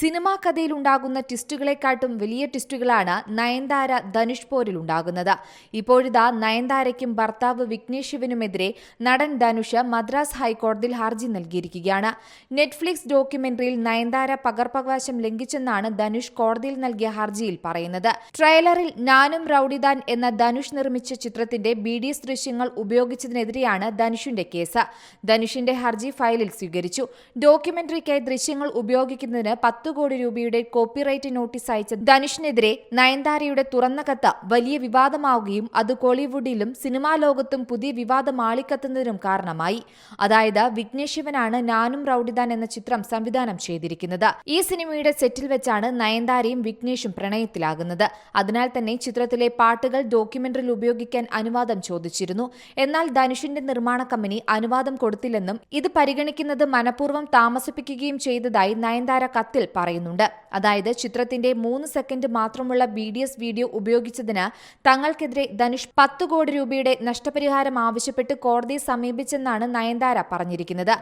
Cinema കഥയിൽ ഉണ്ടാകുന്ന ട്വിസ്റ്റുകളെക്കാട്ടും വലിയ ട്വിസ്റ്റുകളാണ് നയൻതാര ധനുഷ് പോരിൽ ഉണ്ടാകുന്നത്. ഇപ്പോഴിതാ നയൻതാരയ്ക്കും ഭർത്താവ് വിഘ്നേഷ് ശിവനുമെതിരെ നടൻ ധനുഷ് മദ്രാസ് ഹൈക്കോടതിയിൽ ഹർജി നൽകിയിരിക്കുകയാണ്. നെറ്റ്ഫ്ലിക്സ് ഡോക്യുമെന്ററിയിൽ നയൻതാര പകർപ്പവകാശം ലംഘിച്ചെന്നാണ് ധനുഷ് കോടതിയിൽ നൽകിയ ഹർജിയിൽ പറയുന്നത്. ട്രെയിലറിൽ നാനും റൌഡിദാൻ എന്ന ധനുഷ് നിർമ്മിച്ച ചിത്രത്തിന്റെ ബി ഡി എസ് ദൃശ്യങ്ങൾ ഉപയോഗിച്ചതിനെതിരെയാണ് ധനുഷിന്റെ കേസ്. ധനുഷിന്റെ ഹർജി ഫയലിൽ സ്വീകരിച്ചു. ഡോക്യുമെന്ററിക്കായി ദൃശ്യങ്ങൾ ഉപയോഗിക്കുന്നതിന് പത്ത് കോടി രൂപയുടെ കോപ്പിറൈറ്റ് നോട്ടീസ് അയച്ച ധനുഷിനെതിരെ നയൻതാരയുടെ തുറന്ന കത്ത് വലിയ വിവാദമാവുകയും അത് കോളിവുഡിലും സിനിമാ ലോകത്തും പുതിയ വിവാദം ആളിക്കത്തുന്നതിനും കാരണമായി. അതായത് വിഘ്നേഷ് ശിവനാണ് നാനും റൌഡിദാൻ എന്ന ചിത്രം സംവിധാനം ചെയ്തിരിക്കുന്നത്. ഈ സിനിമയുടെ സെറ്റിൽ വെച്ചാണ് നയൻതാരയും വിഘ്നേഷും പ്രണയത്തിലാകുന്നത്. അതിനാൽ തന്നെ ചിത്രത്തിലെ പാട്ടുകൾ ഡോക്യുമെന്ററിയിൽ ഉപയോഗിക്കാൻ അനുവാദം ചോദിച്ചിരുന്നു. എന്നാൽ ധനുഷിന്റെ നിർമ്മാണ കമ്പനി അനുവാദം കൊടുത്തില്ലെന്നും ഇത് പരിഗണിക്കുന്നത് മനഃപൂർവം താമസിപ്പിക്കുകയും ചെയ്തതായി നയൻതാര കത്തിൽ പറയുന്നുണ്ട്. അതായത് ചിത്രത്തിന്റെ മൂന്ന് സെക്കൻഡ് മാത്രമുള്ള ബി ഡി എസ് വീഡിയോ ഉപയോഗിച്ചതിന് തങ്ങൾക്കെതിരെ ധനുഷ് പത്ത് കോടി രൂപയുടെ നഷ്ടപരിഹാരം ആവശ്യപ്പെട്ട് കോടതിയെ സമീപിച്ചെന്നാണ് നയൻതാര പറഞ്ഞിരിക്കുന്നത്.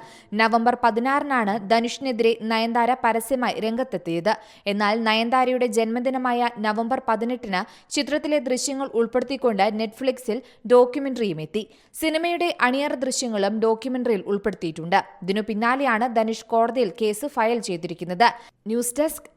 നവംബർ പതിനാറിനാണ് ധനുഷിനെതിരെ നയൻതാര പരസ്യമായി രംഗത്തെത്തിയത്. എന്നാൽ നയൻതാരയുടെ ജന്മദിനമായ നവംബർ പതിനെട്ടിന് ചിത്രത്തിലെ ദൃശ്യങ്ങൾ ഉൾപ്പെടുത്തിക്കൊണ്ട് നെറ്റ്ഫ്ലിക്സിൽ ഡോക്യുമെന്ററിയും എത്തി. സിനിമയുടെ അണിയറ ദൃശ്യങ്ങളും ഡോക്യുമെന്ററിയിൽ ഉൾപ്പെടുത്തിയിട്ടുണ്ട്. ഇതിനു പിന്നാലെയാണ് ധനുഷ് കോടതിയിൽ കേസ് ഫയൽ ചെയ്തിരിക്കുന്നത്. News desk